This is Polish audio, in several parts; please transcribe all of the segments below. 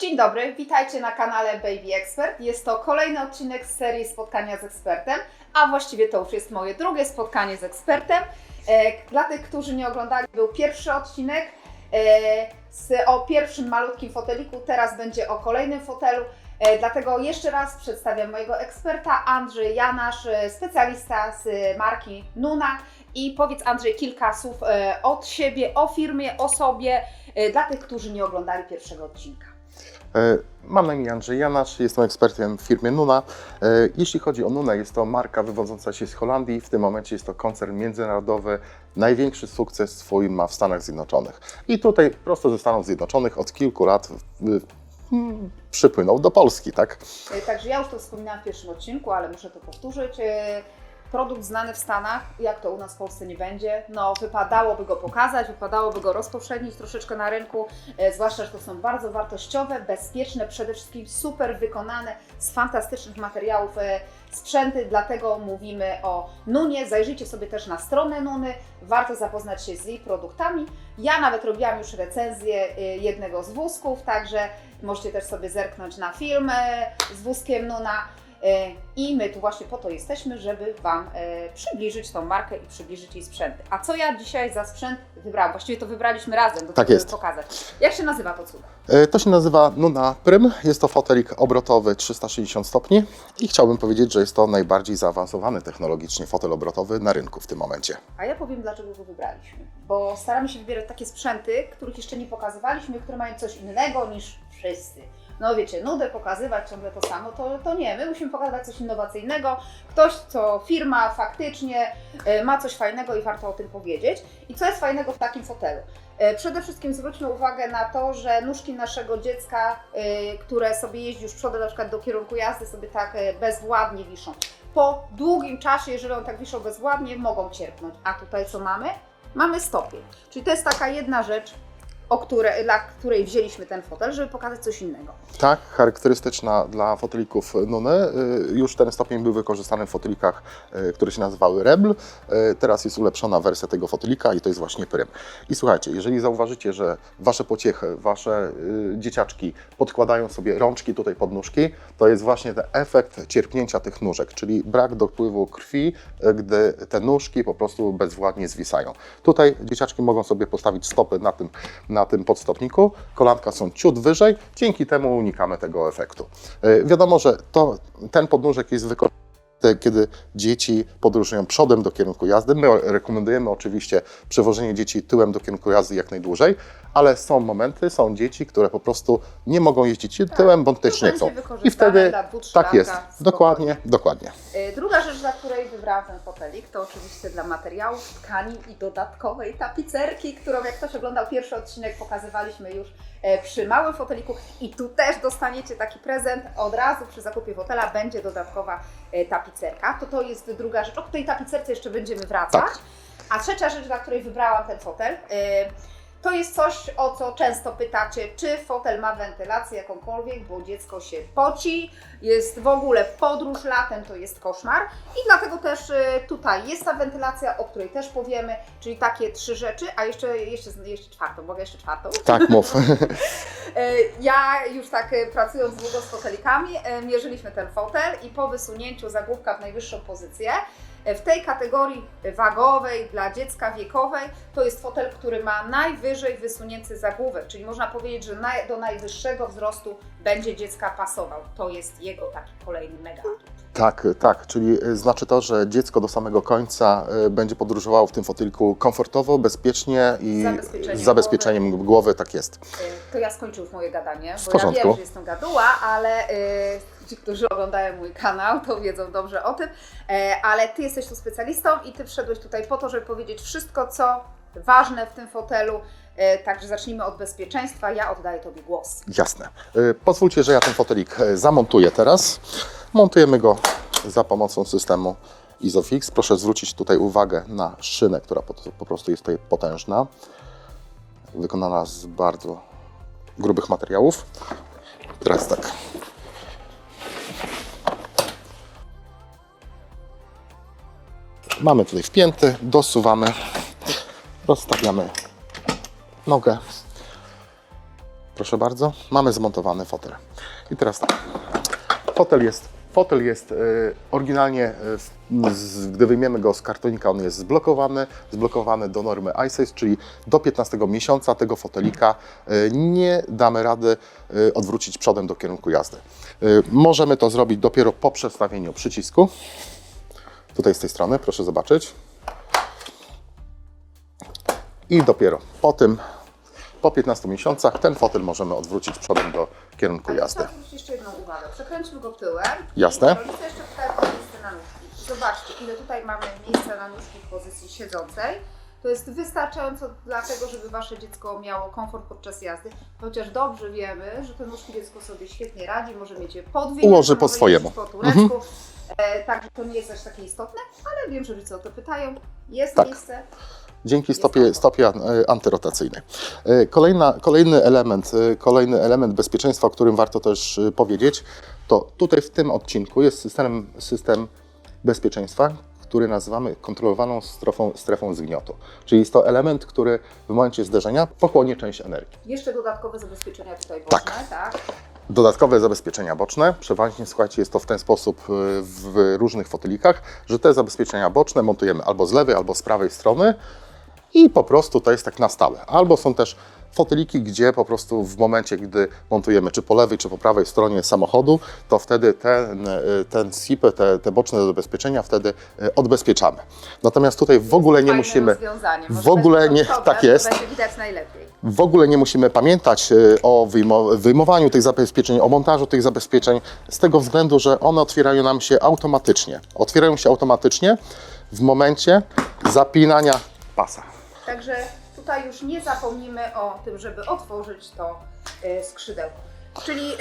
Dzień dobry, witajcie na kanale Baby Expert. Jest to kolejny odcinek z serii Spotkania z ekspertem, a właściwie to już jest moje drugie spotkanie z ekspertem. E, Dla tych, którzy nie oglądali, był pierwszy odcinek e, o pierwszym malutkim foteliku, teraz będzie o kolejnym fotelu. E, Dlatego jeszcze raz przedstawiam mojego eksperta, Andrzej Janasz, specjalista z marki Nuna. I powiedz Andrzej kilka słów od siebie, o firmie, o sobie, dla tych, którzy nie oglądali pierwszego odcinka. E, Mam na imię Andrzej Janasz, jestem ekspertem w firmie Nuna. E, Jeśli chodzi o Nunę, jest to marka wywodząca się z Holandii. W tym momencie jest to koncern międzynarodowy. Największy sukces swój ma w Stanach Zjednoczonych. I tutaj prosto ze Stanów Zjednoczonych od kilku lat hmm, przypłynął do Polski, tak? E, Także ja już to wspominałam w pierwszym odcinku, ale muszę to powtórzyć. Produkt znany w Stanach, jak to u nas w Polsce nie będzie, no wypadałoby go pokazać, wypadałoby go rozpowszechnić troszeczkę na rynku, e, zwłaszcza, że to są bardzo wartościowe, bezpieczne, przede wszystkim super wykonane z fantastycznych materiałów e, sprzęty, dlatego mówimy o Nunie. Zajrzyjcie sobie też na stronę Nuny, warto zapoznać się z jej produktami. Ja nawet robiłam już recenzję e, jednego z wózków, także możecie też sobie zerknąć na film z wózkiem Nuna. E, I my tu właśnie po to jesteśmy, żeby Wam e, przybliżyć tą markę i przybliżyć jej sprzęty. A co ja dzisiaj za sprzęt wybrałam? Właściwie to wybraliśmy razem, do Tak tego, żeby pokazać. Jak się nazywa to cudo? E, To się nazywa Nuna Prym. Jest to fotelik obrotowy 360 stopni i chciałbym powiedzieć, że jest to najbardziej zaawansowany technologicznie fotel obrotowy na rynku w tym momencie. A ja powiem, dlaczego go wybraliśmy. Bo staramy się wybierać takie sprzęty, których jeszcze nie pokazywaliśmy, które mają coś innego niż wszyscy. No wiecie, nudę pokazywać ciągle to samo, to, to nie. My musimy pokazywać coś innowacyjnego, ktoś, co firma faktycznie e, ma coś fajnego i warto o tym powiedzieć. I co jest fajnego w takim fotelu? E, Przede wszystkim zwróćmy uwagę na to, że nóżki naszego dziecka, e, które sobie jeździ już przodem na przykład do kierunku jazdy, sobie tak bezwładnie wiszą. Po długim czasie, jeżeli on tak wiszą bezwładnie, mogą cierpnąć. A tutaj co mamy? Mamy stopień. Czyli to jest taka jedna rzecz, o które, dla której wzięliśmy ten fotel, żeby pokazać coś innego. Tak, charakterystyczna dla fotelików Nuny. Y, Już ten stopień był wykorzystany w fotelikach, y, które się nazywały Rebel. Y, Teraz jest ulepszona wersja tego fotelika i to jest właśnie Prym. I słuchajcie, jeżeli zauważycie, że wasze pociechy, wasze dzieciaczki podkładają sobie rączki tutaj pod nóżki, to jest właśnie ten efekt cierpnięcia tych nóżek, czyli brak dopływu krwi, gdy te nóżki po prostu bezwładnie zwisają. Tutaj dzieciaczki mogą sobie postawić stopy na tym, na tym podstopniku, kolanka są ciut wyżej, dzięki temu unikamy tego efektu. E, Wiadomo, że to, ten podnóżek jest wykorzystany kiedy dzieci podróżują przodem do kierunku jazdy. My rekomendujemy oczywiście przewożenie dzieci tyłem do kierunku jazdy jak najdłużej, ale są momenty, są dzieci, które po prostu nie mogą jeździć tyłem, bądź też nie chcą. I wtedy tak jest, trzylatka, dokładnie, dokładnie. Y, Druga rzecz, dla której wybrałam ten fotelik, to oczywiście dla materiałów, tkanin i dodatkowej tapicerki, którą jak ktoś oglądał pierwszy odcinek, pokazywaliśmy już przy małym foteliku. I tu też dostaniecie taki prezent od razu przy zakupie fotela, będzie dodatkowa e, tapicerka. To to jest druga rzecz, o tej tapicerce jeszcze będziemy wracać. Tak. A trzecia rzecz, dla której wybrałam ten fotel, e, to jest coś, o co często pytacie, czy fotel ma wentylację jakąkolwiek, bo dziecko się poci, jest w ogóle podróż latem, to jest koszmar. I dlatego też y, tutaj jest ta wentylacja, o której też powiemy, czyli takie trzy rzeczy, a jeszcze, jeszcze, jeszcze czwartą, mogę jeszcze czwartą? Tak, mów. E, Ja już tak e, pracując długo z fotelikami, e, mierzyliśmy ten fotel i po wysunięciu zagłówka w najwyższą pozycję, w tej kategorii wagowej dla dziecka wiekowej to jest fotel, który ma najwyżej wysunięty zagłówek, czyli można powiedzieć, że do najwyższego wzrostu będzie dziecka pasował. To jest jego taki kolejny mega. Tak, tak, czyli y, znaczy to, że dziecko do samego końca y, będzie podróżowało w tym foteliku komfortowo, bezpiecznie i z zabezpieczeniem głowy, tak jest. E, To ja skończę już moje gadanie, W bo porządku. ja wiem, że jestem gaduła, ale ci, którzy oglądają mój kanał, to wiedzą dobrze o tym. E, ale ty jesteś tu specjalistą i ty przyszedłeś tutaj po to, żeby powiedzieć wszystko, co ważne w tym fotelu. E, także zacznijmy od bezpieczeństwa. Ja oddaję tobie głos. Jasne. Y, Pozwólcie, że ja ten fotelik zamontuję teraz. Montujemy go za pomocą systemu Isofix. Proszę zwrócić tutaj uwagę na szynę, która po prostu jest tutaj potężna. Wykonana z bardzo grubych materiałów. Teraz tak. Mamy tutaj wpięty, dosuwamy, rozstawiamy nogę proszę bardzo, mamy zmontowany fotel. I teraz tak, fotel jest, fotel jest e, oryginalnie, w- z, gdy wyjmiemy go z kartonika, on jest zblokowany, zblokowany do normy ISIS, czyli do 15 miesiąca tego fotelika e, nie damy rady odwrócić przodem do kierunku jazdy. Możemy to zrobić dopiero po przestawieniu przycisku. Tutaj z tej strony, proszę zobaczyć. I dopiero po tym, po 15 miesiącach, ten fotel możemy odwrócić przodem do kierunku jazdy. jeszcze jedną uwagę. Przekręćmy go tyłem. Jasne. Rodzice jeszcze tutaj miejsce na nóżki. Zobaczcie, ile tutaj mamy miejsca na nóżki w pozycji siedzącej. To jest wystarczająco dlatego, żeby Wasze dziecko miało komfort podczas jazdy, chociaż dobrze wiemy, że te nóżki dziecko sobie świetnie radzi, może mieć je podwójne, Ułoży po swojemu. po turecku, e, także to nie jest aż takie istotne, ale wiem, że rodzice o to pytają. Jest Tak. miejsce, Dzięki stopie, stopie e, antyrotacyjnej. E, Kolejna, kolejny, element, kolejny element bezpieczeństwa, o którym warto też powiedzieć, to tutaj w tym odcinku jest system, system bezpieczeństwa, który nazywamy kontrolowaną strefą, strefą zgniotu. Czyli jest to element, który w momencie zderzenia pochłonie część energii. jeszcze dodatkowe zabezpieczenia tutaj Tak. boczne, tak? Dodatkowe zabezpieczenia boczne. Przeważnie, słuchajcie, jest to w ten sposób y, w różnych fotelikach, że te zabezpieczenia boczne montujemy albo z lewej, albo z prawej strony i po prostu to jest tak na stałe. Albo są też foteliki, gdzie po prostu w momencie, gdy montujemy czy po lewej, czy po prawej stronie samochodu, to wtedy ten, y, ten SIP, te, te boczne zabezpieczenia wtedy y, odbezpieczamy. Natomiast tutaj w ogóle nie musimy... w ogóle nie- tak jest. W ogóle nie musimy pamiętać y, o wyjmo- wyjmowaniu tych zabezpieczeń, o montażu tych zabezpieczeń, z tego względu, że one otwierają nam się automatycznie. Otwierają się automatycznie w momencie zapinania pasa. Także tutaj już nie zapomnimy o tym, żeby otworzyć to y, skrzydełko. Czyli y,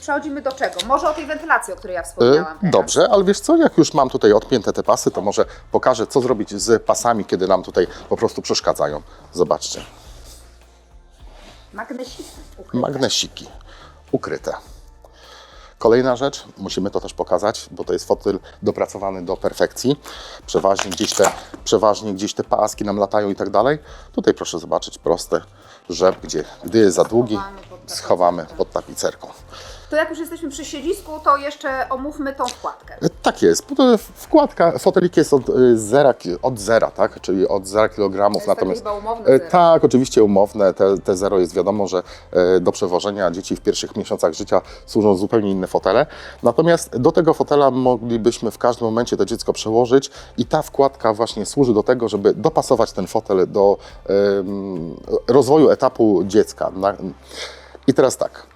przechodzimy do czego? Może o tej wentylacji, o której ja wspomniałam. teraz. Dobrze, ale wiesz co, jak już mam tutaj odpięte te pasy, to może pokażę, co zrobić z pasami, kiedy nam tutaj po prostu przeszkadzają. Zobaczcie, Magnesiki. ukryte. magnesiki ukryte. Kolejna rzecz, musimy to też pokazać, bo to jest fotel dopracowany do perfekcji. Przeważnie gdzieś te, przeważnie gdzieś te paski nam latają i tak dalej. Tutaj proszę zobaczyć proste rzep, gdzie gdy jest za długi, Schowamy pod tapicerką. To jak już jesteśmy przy siedzisku, to jeszcze omówmy tą wkładkę. E, Tak jest, wkładka, fotelik jest od y, zera, od zera, tak? czyli od 0 To kg. jest Natomiast takie chyba umowne E. Tak, oczywiście umowne. Te, te zero jest wiadomo, że e, do przewożenia dzieci w pierwszych miesiącach życia służą zupełnie inne fotele. Natomiast do tego fotela moglibyśmy w każdym momencie to dziecko przełożyć i ta wkładka właśnie służy do tego, żeby dopasować ten fotel do rozwoju etapu dziecka. I teraz tak.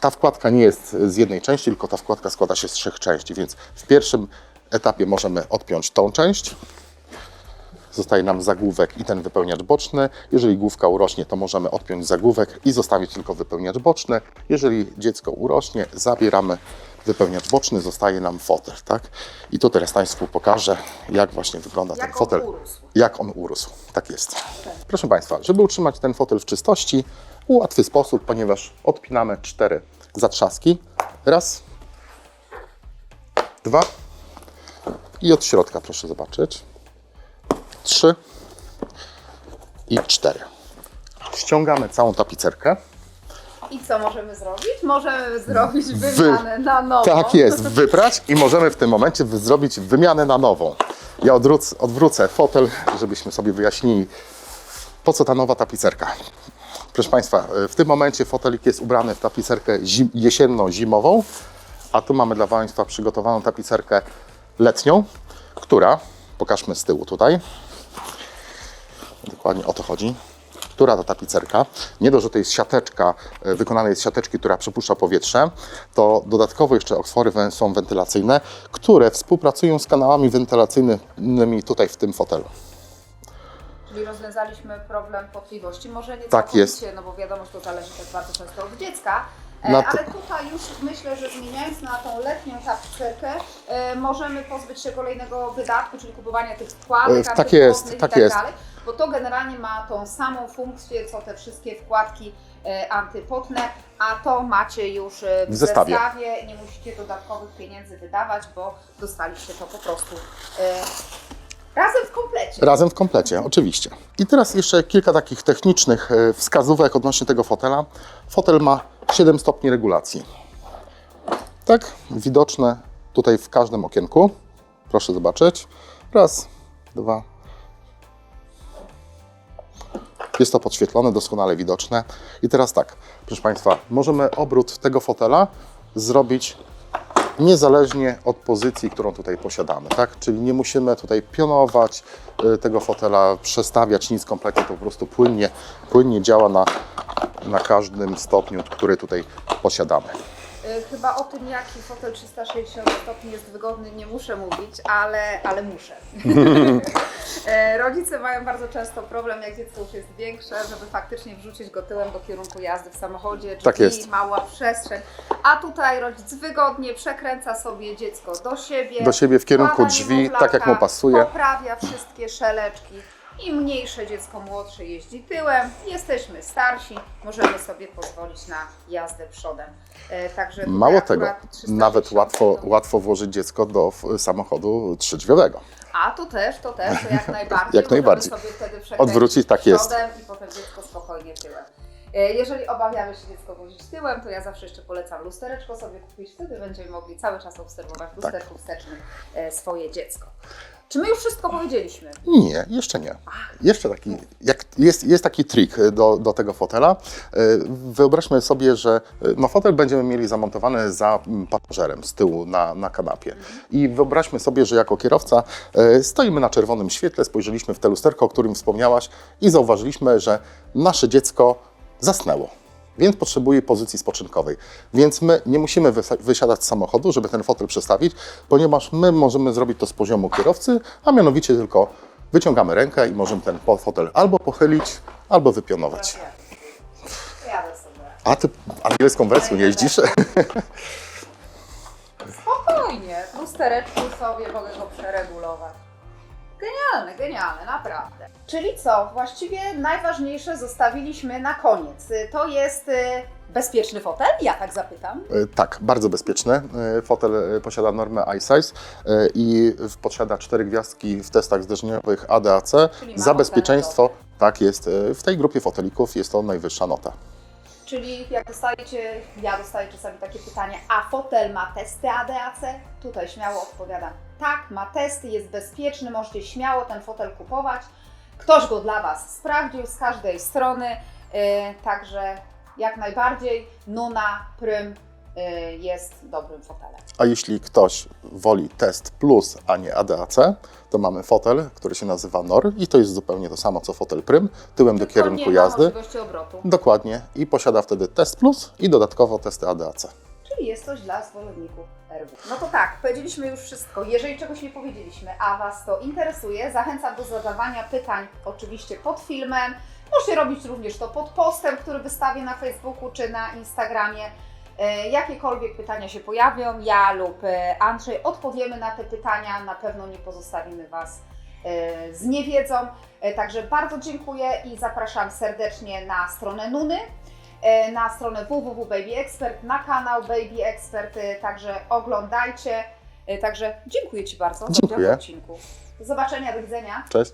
Ta wkładka nie jest z jednej części, tylko ta wkładka składa się z trzech części, więc w pierwszym etapie możemy odpiąć tą część, Zostaje nam zagłówek i ten wypełniacz boczny. Jeżeli główka urośnie, to możemy odpiąć zagłówek i zostawić tylko wypełniacz boczny. Jeżeli dziecko urośnie, zabieramy wypełniacz boczny, zostaje nam fotel, tak? I tu teraz Państwu pokażę, jak właśnie wygląda ten Jak on fotel. urósł. Jak on urósł, tak jest. Proszę Państwa, żeby utrzymać ten fotel w czystości, łatwy sposób, ponieważ odpinamy cztery zatrzaski. Raz, dwa i od środka proszę zobaczyć. Trzy i cztery. Ściągamy całą tapicerkę. I co możemy zrobić? Możemy zrobić wymianę na nowo. Tak jest, wyprać i możemy w tym momencie zrobić wymianę na nową. Ja odwrócę, odwrócę fotel, żebyśmy sobie wyjaśnili, po co ta nowa tapicerka. Proszę Państwa, w tym momencie fotelik jest ubrany w tapicerkę zim, jesienno-zimową, a tu mamy dla Państwa przygotowaną tapicerkę letnią, która, pokażmy z tyłu tutaj, dokładnie o to chodzi, która ta tapicerka, nie dość, że to jest siateczka, e, wykonana jest siateczki, która przepuszcza powietrze, to dodatkowo jeszcze otwory są wentylacyjne, które współpracują z kanałami wentylacyjnymi tutaj w tym fotelu. Czyli rozwiązaliśmy problem potliwości. Może nie Tak jest. no bo wiadomo, że to zależy też bardzo często od dziecka. E, Ale tutaj już myślę, że zmieniając na tą letnią tapicerkę, e, możemy pozbyć się kolejnego wydatku, czyli kupowania tych wkładek, E, tak jest, tak i tak jest. dalej, bo to generalnie ma tą samą funkcję, co te wszystkie wkładki e, antypotne, a to macie już e, w, W zestawie. zestawie. Nie musicie dodatkowych pieniędzy wydawać, bo dostaliście to po prostu e, Razem w komplecie. Razem w komplecie, oczywiście. I teraz jeszcze kilka takich technicznych e, wskazówek odnośnie tego fotela. Fotel ma 7 stopni regulacji. Tak, widoczne tutaj w każdym okienku. Proszę zobaczyć. Raz, dwa. Jest to podświetlone, doskonale widoczne. I teraz tak, proszę Państwa, możemy obrót tego fotela zrobić niezależnie od pozycji, którą tutaj posiadamy, tak? Czyli nie musimy tutaj pionować y, tego fotela, przestawiać nic kompletnie, to po prostu płynnie, płynnie działa na, na każdym stopniu, który tutaj posiadamy. Y, Chyba o tym, jaki fotel 360 stopni jest wygodny, nie muszę mówić, ale, ale muszę. E, Rodzice mają bardzo często problem, jak dziecko już jest większe, żeby faktycznie wrzucić go tyłem do kierunku jazdy w samochodzie, drzwi, Tak jest. mała przestrzeń. A tutaj rodzic wygodnie przekręca sobie dziecko do siebie. Do siebie w kierunku drzwi, tak jak mu pasuje. Poprawia wszystkie szeleczki. Im mniejsze dziecko młodsze jeździ tyłem, jesteśmy starsi, możemy sobie pozwolić na jazdę przodem. E, Także Mało tego, akurat 360 nawet łatwo, łatwo włożyć dziecko do samochodu trzydrzwiowego. A to też, to też, to jak najbardziej. Jak najbardziej. sobie wtedy przekręcić Odwrócić, tak jest. I potem dziecko spokojnie tyłem. E, Jeżeli obawiamy się dziecko wozić tyłem, to ja zawsze jeszcze polecam lustereczko sobie kupić, wtedy będziemy mogli cały czas obserwować w lusterku wstecznym e, swoje dziecko. Czy my już wszystko powiedzieliśmy? Nie, jeszcze nie. Jeszcze taki, jak, jest, jest taki trik do, do tego fotela. E, Wyobraźmy sobie, że e, no, fotel będziemy mieli zamontowany za mm, pasażerem z tyłu na, na kanapie. I wyobraźmy sobie, że jako kierowca e, stoimy na czerwonym świetle, spojrzeliśmy w te lusterko, o którym wspomniałaś i zauważyliśmy, że nasze dziecko zasnęło. Więc potrzebuje pozycji spoczynkowej. Więc my nie musimy wysiadać z samochodu, żeby ten fotel przestawić, ponieważ my możemy zrobić to z poziomu kierowcy, a mianowicie tylko wyciągamy rękę i możemy ten fotel albo pochylić, albo wypionować. A ty angielską wersją jeździsz? Spokojnie, lustereczku sobie mogę go przeregulować. Genialne, genialne, naprawdę. Czyli co, właściwie najważniejsze zostawiliśmy na koniec. Y, To jest y, bezpieczny fotel? Ja tak zapytam. E, Tak, bardzo bezpieczny. E, Fotel e, posiada normę iSize i posiada cztery gwiazdki w testach zderzeniowych ADAC. Za bezpieczeństwo, tak jest, w tej grupie fotelików jest to najwyższa nota. Czyli jak dostajecie, ja dostaję czasami takie pytanie, a fotel ma testy ADAC? Tutaj śmiało odpowiadam, tak, ma testy, jest bezpieczny, możecie śmiało ten fotel kupować. Ktoś go dla Was sprawdził z każdej strony, yy, także jak najbardziej Nuna Prym yy, jest dobrym fotelem. A jeśli ktoś woli test plus, a nie ADAC, to mamy fotel, który się nazywa NOR i to jest zupełnie to samo co fotel Prym, tyłem do Tylko kierunku nie ma jazdy. obrotu, Dokładnie. I posiada wtedy test plus i dodatkowo testy ADAC. Czyli jest coś dla zwolenników RW. No to tak, powiedzieliśmy już wszystko. Jeżeli czegoś nie powiedzieliśmy, a Was to interesuje, zachęcam do zadawania pytań oczywiście pod filmem. Możecie robić również to pod postem, który wystawię na Facebooku czy na Instagramie. E, Jakiekolwiek pytania się pojawią, ja lub e, Andrzej odpowiemy na te pytania. Na pewno nie pozostawimy Was e, z niewiedzą. Także bardzo dziękuję i zapraszam serdecznie na stronę Nuny, na stronę www.babyexpert, na kanał Baby Expert, e, także oglądajcie. E, Także dziękuję Ci bardzo za Dziękuję. w odcinku. Do zobaczenia, do widzenia. Cześć.